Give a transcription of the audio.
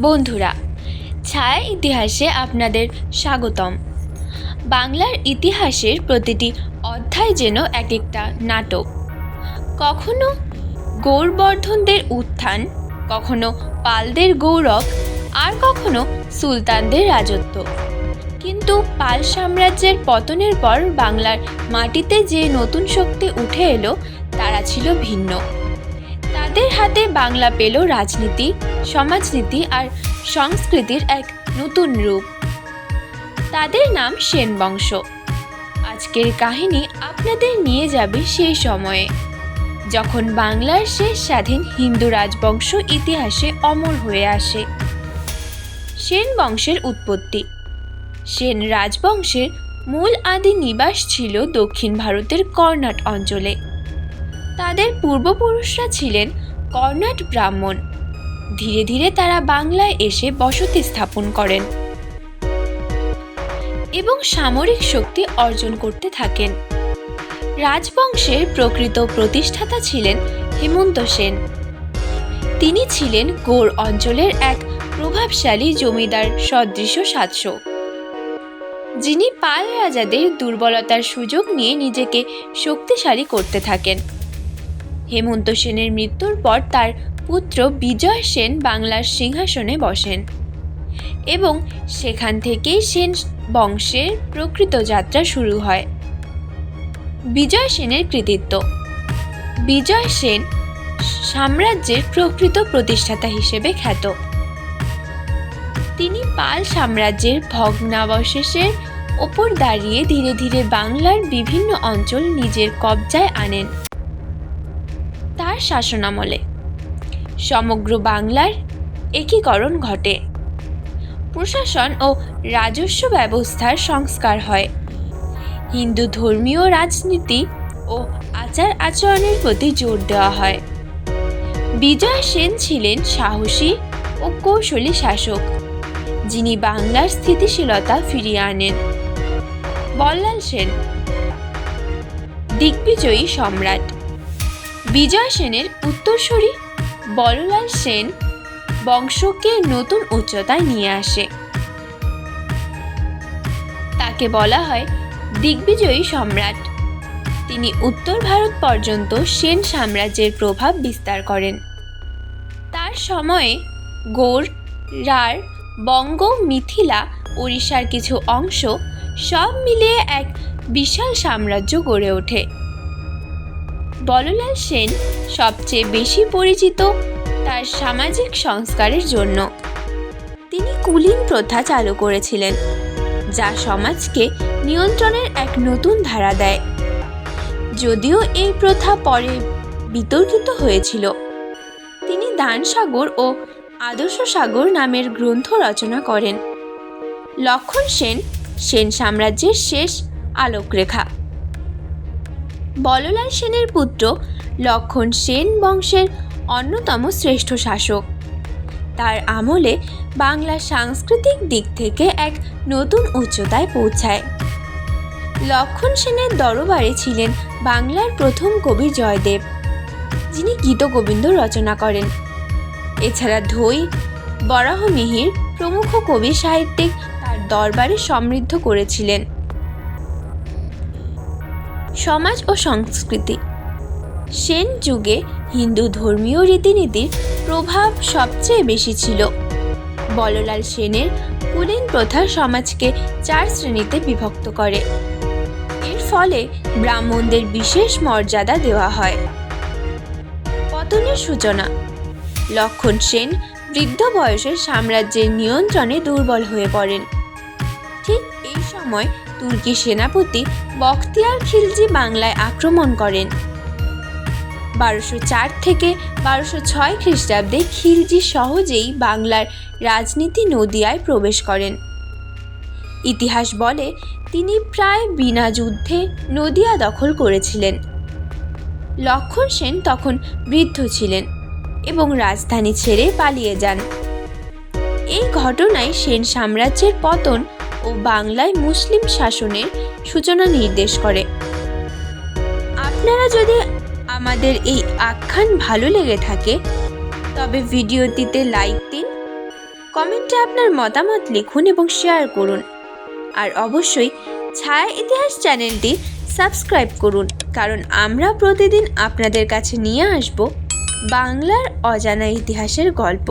বন্ধুরা, ছায়া ইতিহাসে আপনাদের স্বাগতম। বাংলার ইতিহাসের প্রতিটি অধ্যায় যেন এক একটা নাটক। কখনো গৌরবর্ধনদের উত্থান, কখনো পালদের গৌরব, আর কখনো সুলতানদের রাজত্ব। কিন্তু পাল সাম্রাজ্যের পতনের পর বাংলার মাটিতে যে নতুন শক্তি উঠে এলো, তারা ছিল ভিন্ন। তাদের হাতে বাংলা পেল রাজনীতি, সমাজনীতি আর সংস্কৃতির এক নতুন রূপ। তাদের নাম সেন বংশ। আজকের কাহিনী আপনাদের নিয়ে যাবে সেই সময়ে, যখন বাংলার শেষ স্বাধীন হিন্দু রাজবংশ ইতিহাসে অমর হয়ে আসে। সেন বংশের উৎপত্তি। সেন রাজবংশের মূল আদি নিবাস ছিল দক্ষিণ ভারতের কর্ণাট অঞ্চলে। তাদের পূর্বপুরুষরা ছিলেন কর্ণাট ব্রাহ্মণ। ধীরে ধীরে তারা বাংলায় এসে বসতি স্থাপন করেন এবং সামরিক শক্তি অর্জন করতে থাকেন। রাজবংশের প্রকৃত প্রতিষ্ঠাতা ছিলেন হেমন্ত সেন। তিনি ছিলেন গৌড় অঞ্চলের এক প্রভাবশালী জমিদার সদৃশ শাসক যিনি পাল রাজাদের দুর্বলতার সুযোগ নিয়ে নিজেকে শক্তিশালী করতে থাকেন। হেমন্ত সেনের মৃত্যুর পর তার পুত্র বিজয় সেন বাংলার সিংহাসনে বসেন এবং সেখান থেকেই সেন বংশের প্রকৃত যাত্রা শুরু হয়। বিজয় সেনের কৃতিত্ব। বিজয় সেন সাম্রাজ্যের প্রকৃত প্রতিষ্ঠাতা হিসেবে খ্যাত। তিনি পাল সাম্রাজ্যের ভগ্নাবশেষের ওপর দাঁড়িয়ে ধীরে ধীরে বাংলার বিভিন্ন অঞ্চল নিজের কবজায় আনেন। শাসনামলে। সমগ্র বাংলার একীকরণ ঘটে। প্রশাসন ও রাজস্ব ব্যবস্থার সংস্কার হয়। হিন্দু ধর্মীয় রাজনীতি ও আচার আচরণের প্রতি জোর দেওয়া হয়। বিজয় সেন ছিলেন সাহসী ও কৌশলী শাসক, যিনি বাংলার স্থিতিশীলতা ফিরিয়ে আনেন। বল্লাল সেন, দিগ্বিজয়ী সম্রাট। বিজয় সেনের উত্তরসূরি বললাল সেন বংশকে নতুন উচ্চতায় নিয়ে আসে। তাকে বলা হয় দিগ্বিজয়ী সম্রাট। তিনি উত্তর ভারত পর্যন্ত সেন সাম্রাজ্যের প্রভাব বিস্তার করেন। তার সময়ে গোর, রার, বঙ্গ, মিথিলা, ওড়িশার কিছু অংশ সব মিলিয়ে এক বিশাল সাম্রাজ্য গড়ে ওঠে। বললাল সেন সবচেয়ে বেশি পরিচিত তার সামাজিক সংস্কারের জন্য। তিনি কুলীন প্রথা চালু করেছিলেন, যা সমাজকে নিয়ন্ত্রণের এক নতুন ধারা দেয়। যদিও এই প্রথা পরে বিতর্কিত হয়েছিল, তিনি দানসাগর ও আদর্শ সাগর নামের গ্রন্থ রচনা করেন। লক্ষণ সেন সেন সাম্রাজ্যের শেষ আলোকরেখা। বললাল সেনের পুত্র লক্ষণ সেন বংশের অন্যতম শ্রেষ্ঠ শাসক। তার আমলে বাংলা সাংস্কৃতিক দিক থেকে এক নতুন উচ্চতায় পৌঁছায়। লক্ষণ সেনের দরবারে ছিলেন বাংলার প্রথম কবি জয়দেব, যিনি গীতগোবিন্দ রচনা করেন। এছাড়া ধৈ বরাহমিহির প্রমুখ কবি সাহিত্যিক তার দরবারে সমৃদ্ধ করেছিলেন। সমাজ ও সংস্কৃতি। সেন যুগে হিন্দু ধর্মীয় রীতিনীতির প্রভাব সবচেয়ে বেশি ছিল। বললাল সেনের কুলীন প্রথা সমাজকে চার শ্রেণীতে বিভক্ত করে। এর ফলে ব্রাহ্মণদের বিশেষ মর্যাদা দেওয়া হয়। পতনের সূচনা। লক্ষণ সেন বৃদ্ধ বয়সে সাম্রাজ্যের নিয়ন্ত্রণে দুর্বল হয়ে পড়েন। ঠিক এই সময় তুর্কি সেনাপতি বখতিয়ার খিলজি বাংলায় আক্রমণ করেন। বারোশো চার থেকে বারোশো ছয় খ্রিস্টাব্দে খিলজি সহজেই বাংলার রাজনীতি নদিয়ায় প্রবেশ করেন। ইতিহাস বলে তিনি প্রায় বিনা যুদ্ধে নদিয়া দখল করেছিলেন। লক্ষণ সেন তখন বৃদ্ধ ছিলেন এবং রাজধানী ছেড়ে পালিয়ে যান। এই ঘটনায় সেন সাম্রাজ্যের পতন ও বাংলায় মুসলিম শাসনের সূচনা নির্দেশ করে। আপনারা যদি আমাদের এই আখ্যান ভালো লেগে থাকে, তবে ভিডিওটিতে লাইক দিন, কমেন্টে আপনার মতামত লিখুন এবং শেয়ার করুন। আর অবশ্যই ছায়া ইতিহাস চ্যানেলটি সাবস্ক্রাইব করুন, কারণ আমরা প্রতিদিন আপনাদের কাছে নিয়ে আসব বাংলার অজানা ইতিহাসের গল্প।